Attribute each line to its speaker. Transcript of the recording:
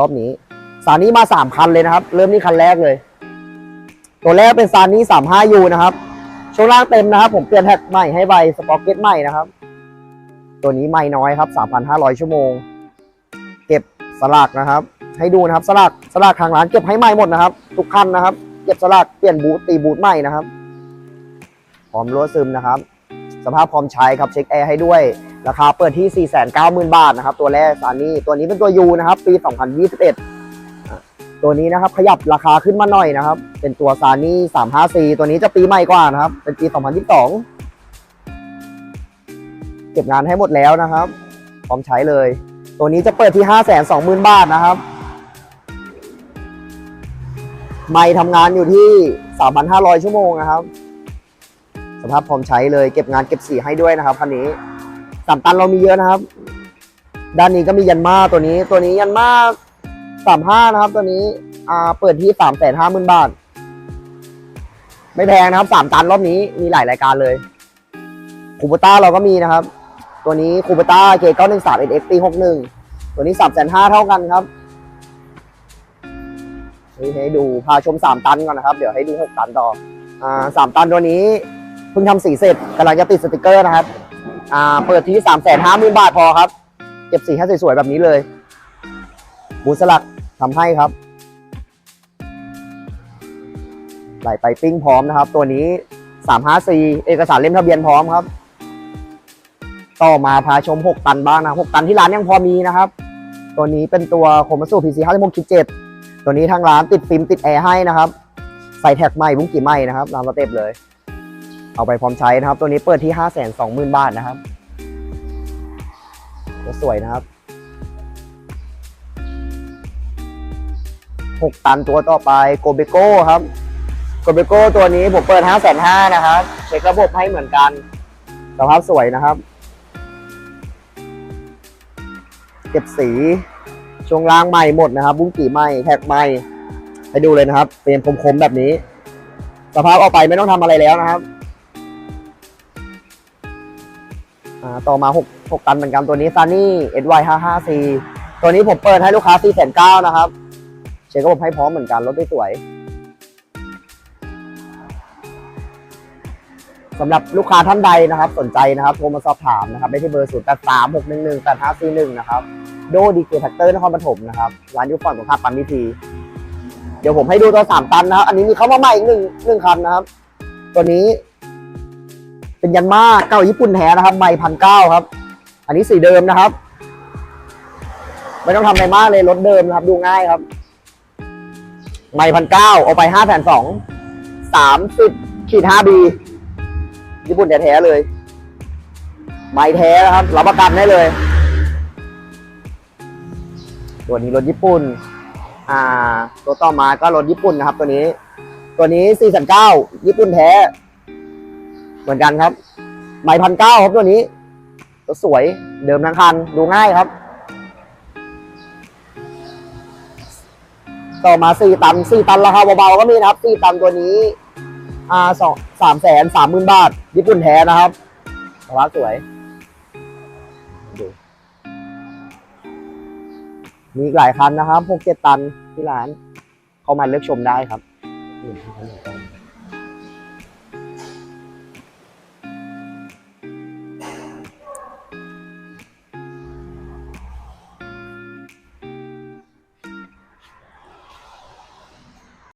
Speaker 1: รอบนี้ซานี้มาสามคันเลยนะครับ เริ่มที่คันแรกเลย ตัวแรกเป็นซานี้สามห้ายูนะครับช่วงล่างเต็มนะครับ ผมเปลี่ยนแท็กใหม่ให้ใบสปอร์เก็ตใหม่นะครับ ตัวนี้ไม่น้อยครับ3,500ชั่วโมง เก็บสลักนะครับ ให้ดูนะครับสลักสลักทางร้านเก็บให้ใหม่หมดนะครับ ทุกคันนะครับ เก็บสลักเปลี่ยนบูทตีบูทใหม่นะครับพร้อมรั่วซึมนะครับ สภาพพร้อมใช้ครับเช็คแอร์ให้ด้วย ราคาเปิดที่ 490,000 บาทนะครับ ตัวแรกซานี่ตัวนี้เป็นตัวยูนะครับ ปี 2021 ตัวนี้นะครับ ขยับราคาขึ้นมาหน่อยนะครับ เป็นตัวซานี่354 ตัวนี้จะปีใหม่กว่านะครับ เป็นปี 2022 เก็บงานให้หมดแล้วนะครับ พร้อมใช้เลย ตัวนี้จะเปิดที่ 520,000 บาทนะครับไม่ทำงานอยู่ที่ 3,500 ชั่วโมงนะครับ สภาพพร้อมใช้เลยเก็บงานเก็บสีให้ด้วยนะครับคันนี้สามตันเรามีเยอะนะครับ ด้านนี้ก็มียันมาตัวนี้ ตัวนี้ยันมาสามห้านะครับ ตัวนี้อ่าเปิดที่สามแสนห้าหมื่นบาท ไม่แพงนะครับสามตันรอบนี้มีหลายรายการเลยคูเปต้าเราก็มีนะครับ ตัวนี้คูเปต้าเกเก้าหนึ่งสามเอ็ดเอ็กปีหกหนึ่งตัวนี้สามแสนห้าเท่ากันครับนี่ให้ดูพาชมสามตันก่อนนะครับ เดี๋ยวให้ดูหกตันต่ออ่าสามตันตัวนี้ เพิ่งทำสีเสร็จกำลังจะติดสติกเกอร์นะครับ อ่า เปิดที่สามแสนห้าหมื่นบาทพอครับ เก็บสีให้สวยๆแบบนี้เลย บูสลักทำให้ครับ ไหลไปปิ้งพร้อมนะครับ ตัวนี้สามห้าสี่เอกสารเล่มทะเบียนพร้อมครับ ต่อมาพาชมหกตันบ้างนะหกตันที่ร้านยังพอมีนะครับ ตัวนี้เป็นตัวโคมัสูพีซีห้าสิบหกคิดเจ็ดตัวนี้ทางร้านติดฟิล์มติดแอร์ให้นะครับ ใส่แท็กใหม่บุ้งกี่ใหม่นะครับตามสเต็ปเลย เอาไปพร้อมใช้นะครับ ตัวนี้เปิดที่ 5 2 0 0 0 0 บาทนะครับตัวสวยนะครับ 6 ตันตัวต่อไปโกเบโก้ครับโกเบโก้ตัวนี้ผมเปิด 5 5 0 0 0นะครับ เช็คระบบให้เหมือนกันสภาพสวยนะครับ เก็บสีช่วงล่างใหม่หมดนะครับ บุ้งกี่ใหม่แท็กใหม่ให้ดูเลยนะครับเฟรมคมๆแบบนี้ สภาพออกไปไม่ต้องทำอะไรแล้วนะครับ ต่อมา 6 6 ตันเหมือนกันตัวนี้ Sunny SY 5 5 C ตัวนี้ผมเปิดให้ลูกค้า 4 9 0 0นะครับ เช็คระบบให้พร้อมเหมือนกันรถได้สวยสำหรับลูกค้าท่านใดนะครับ สนใจนะครับโทรมาสอบถามนะครับได้ที่เบอร์ 0 8 3 6 1 1 8 5 4 1 นะครับโดดีเกแท็กเตอร์นครปฐมนะครับร้านยุฝั่งตรงข้ามปั๊มพีทีเดี๋ยวผมให้ดูตัว 3 ตันนะครับ อันนี้มีเข้ามาใหม่อีกหนึ่งหนึ่งคันนะครับ ตัวนี้ เป็นยันมาเก้าญี่ปุ่นแท้นะครับไม่พันเก้าครับ อันนี้สีเดิมนะครับ ไม่ต้องทำอะไรมากเลยรถเดิมนะครับ ดูง่ายครับไม่พันเก้าเอาไปห้าแผ่นสองสามสิบขีดห้าบีญี่ปุ่นแท้ๆเลย ไม่แท้นะครับรับประกันได้เลย ตัวนี้รถญี่ปุ่น อ่า ตัวต่อมาก็รถญี่ปุ่นนะครับ ตัวนี้ ตัวนี้สี่สันเก้าญี่ปุ่นแท้ มือนกันครับไม้พันเก้าครับตัวนี้ตัวสวยเดิมทั้งคันดูง่ายครับ ต่อมาสี่ตันสี่ตันราคาเบาๆก็มีนะครับสี่ตันตัวนี้อ่าสองสามแสนสามหมื่นบาทญี่ปุ่นแท้นะครับสภาพสวยดูมีหลายคันนะครับพวกเจ็ดตันที่ร้าน เข้ามาเลือกชมได้ครับ